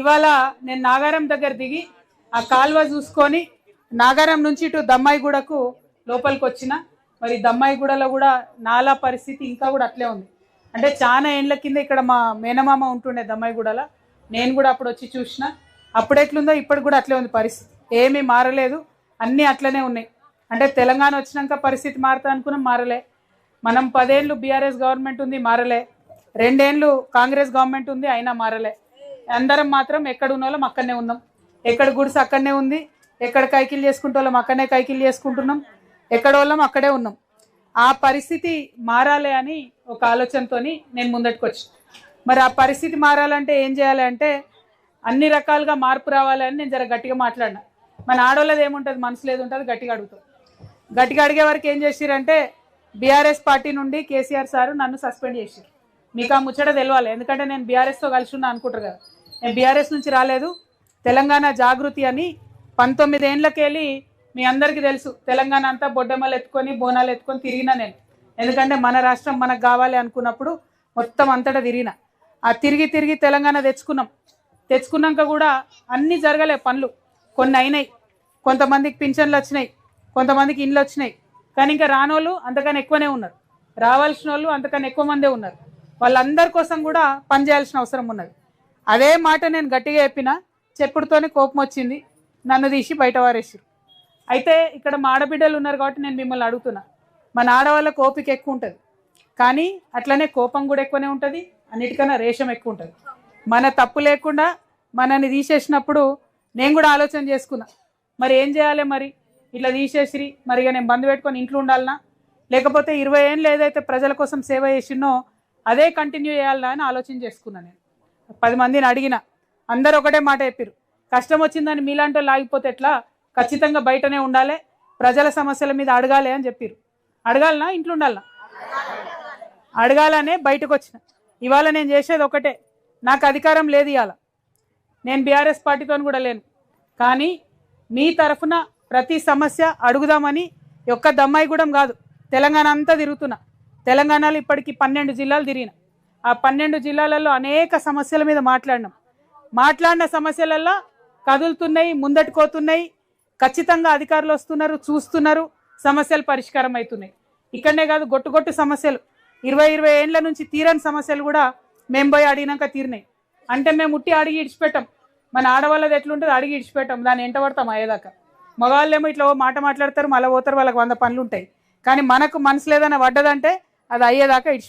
ఇవాళ నేను నాగారం దగ్గర దిగి ఆ కాల్వ చూసుకొని నాగారం నుంచి ఇటు దమ్మాయిగూడకు లోపలికి వచ్చిన. మరి దమ్మాయిగూడలో కూడా నాలా పరిస్థితి ఇంకా కూడా అట్లే ఉంది. అంటే చాలా ఏండ్ల కింద ఇక్కడ మా మేనమామ ఉంటుండే దమ్మాయిగూడలో. నేను కూడా అప్పుడు వచ్చి చూసిన. అప్పుడు ఎట్లుందో ఇప్పటికి కూడా అట్లే ఉంది పరిస్థితి. ఏమీ మారలేదు. అన్నీ అట్లనే ఉన్నాయి. అంటే తెలంగాణ వచ్చినాక పరిస్థితి మారుతా అనుకున్నాం మారలే. మనం పదేళ్ళు బీఆర్ఎస్ గవర్నమెంట్ ఉంది మారలే. రెండేళ్ళు కాంగ్రెస్ గవర్నమెంట్ ఉంది అయినా మారలే. అందరం మాత్రం ఎక్కడ ఉన్న వాళ్ళం అక్కడనే ఉన్నాం. ఎక్కడ గుడిసె అక్కడనే ఉంది. ఎక్కడ కైకిలు చేసుకుంటే వాళ్ళం అక్కడనే కైకిలు చేసుకుంటున్నాం. ఎక్కడ వాళ్ళం అక్కడే ఉన్నాం. ఆ పరిస్థితి మారాలి అని ఒక ఆలోచనతో నేను ముందటికి వచ్చి మరి ఆ పరిస్థితి మారాలంటే ఏం చేయాలి అంటే అన్ని రకాలుగా మార్పు రావాలి అని నేను జర గట్టిగా మాట్లాడినా. మన ఆడవాళ్ళది ఏముంటుంది? మనసులో ఏది ఉంటుంది గట్టిగా అడుగుతాం గట్టిగా అడిగే వరకు ఏం చేసిరంటే బీఆర్ఎస్ పార్టీ నుండి కేసీఆర్ సారు నన్ను సస్పెండ్ చేసిరు మీకు ఆ ముచ్చట తెలియాలి ఎందుకంటే నేను బీఆర్ఎస్తో కలిసి ఉన్నా అనుకుంటారు కదా. నేను బీఆర్ఎస్ నుంచి రాలేదు. తెలంగాణ జాగృతి అని పంతొమ్మిది ఏళ్ళకెళ్ళి మీ అందరికీ తెలుసు. తెలంగాణ అంతా బొడ్డెమ్మలు ఎత్తుకొని బోనాలు ఎత్తుకొని తిరిగినా నేను. ఎందుకంటే మన రాష్ట్రం మనకు కావాలి అనుకున్నప్పుడు మొత్తం అంతటా తిరిగిన. ఆ తిరిగి తిరిగి తెలంగాణ తెచ్చుకున్నాం. తెచ్చుకున్నాక కూడా అన్నీ జరగలే పనులు. కొన్ని అయినాయి. కొంతమందికి పింఛన్లు వచ్చినాయి. కొంతమందికి ఇండ్లు వచ్చినాయి. కానీ ఇంకా రానోళ్ళు అంతకన్నా ఎక్కువనే ఉన్నారు. రావాల్సిన వాళ్ళు అంతకన్నా ఎక్కువ మందే ఉన్నారు. వాళ్ళందరి కోసం కూడా పనిచేయాల్సిన అవసరం ఉన్నది. అదే మాట నేను గట్టిగా చెప్పిన చెప్పుడుతోనే కోపం వచ్చింది నన్ను తీసి బయట వారేసారు అయితే ఇక్కడ మా ఆడబిడ్డలు ఉన్నారు కాబట్టి నేను మిమ్మల్ని అడుగుతున్నా. మన ఆడవాళ్ళ కోపిక ఎక్కువ ఉంటుంది. కానీ అట్లనే కోపం కూడా ఎక్కువనే ఉంటుంది అన్నిటికన్నా రేషం ఎక్కువ ఉంటుంది. మన తప్పు లేకుండా మనని తీసేసినప్పుడు నేను కూడా ఆలోచన చేసుకున్నా. మరి ఏం చేయాలి మరి? ఇట్లా తీసేసిరి మరి ఇక నేను బంద్ పెట్టుకొని ఇంట్లో ఉండాలనా? లేకపోతే ఇరవై ఏళ్ళు ఏదైతే ప్రజల కోసం సేవ చేసినో అదే కంటిన్యూ చేయాలనా అని ఆలోచన చేసుకున్నా నేను. పది మందిని అడిగిన అందరు ఒకటే మాట చెప్పారు కష్టం వచ్చిందని మీలాంటి లాగిపోతే ఎట్లా? ఖచ్చితంగా బయటనే ఉండాలి ప్రజల సమస్యల మీద అడగాలి అని చెప్పారు అడగాలనా? ఇంట్లో ఉండాలనా? అడగాలనే బయటకు వచ్చిన. ఇవాళ నేను చేసేది ఒకటే. నాకు అధికారం లేదు ఇవాళ. నేను బీఆర్ఎస్ పార్టీతో కూడా లేను. కానీ మీ తరఫున ప్రతి సమస్య అడుగుదామని ఒక్క దమ్మాయిగూడెం కాదు. తెలంగాణ అంతా తిరుగుతున్నా. తెలంగాణలో ఇప్పటికి పన్నెండు జిల్లాలు తిరిగిన. ఆ పన్నెండు జిల్లాలలో అనేక సమస్యల మీద మాట్లాడినాం. మాట్లాడిన సమస్యలలో కదులుతున్నాయి ముందట్టుకోతున్నాయి ఖచ్చితంగా అధికారులు వస్తున్నారు చూస్తున్నారు. సమస్యలు పరిష్కారం అవుతున్నాయి ఇక్కడనే కాదు గొట్టు గొట్టు సమస్యలు. ఇరవై ఇరవై ఏండ్ల నుంచి తీరని సమస్యలు కూడా మేము పోయి అడిగినాక తీరినాయి. అంటే మేము ఉట్టి అడిగి ఇడిచిపెట్టాం. మన ఆడవాళ్ళది ఎట్లుంటుంది అడిగి ఇడిచిపెట్టాం. దాన్ని ఎంట పడతాం అయ్యేదాకా. మగవాళ్ళేమో ఇట్లా ఓ మాట మాట్లాడతారు మళ్ళీ పోతారు వాళ్ళకి వంద పనులు ఉంటాయి. కానీ మనకు మనసు లేదన్న పడ్డదంటే అది అయ్యేదాకా ఇడిచిపెట్టాం.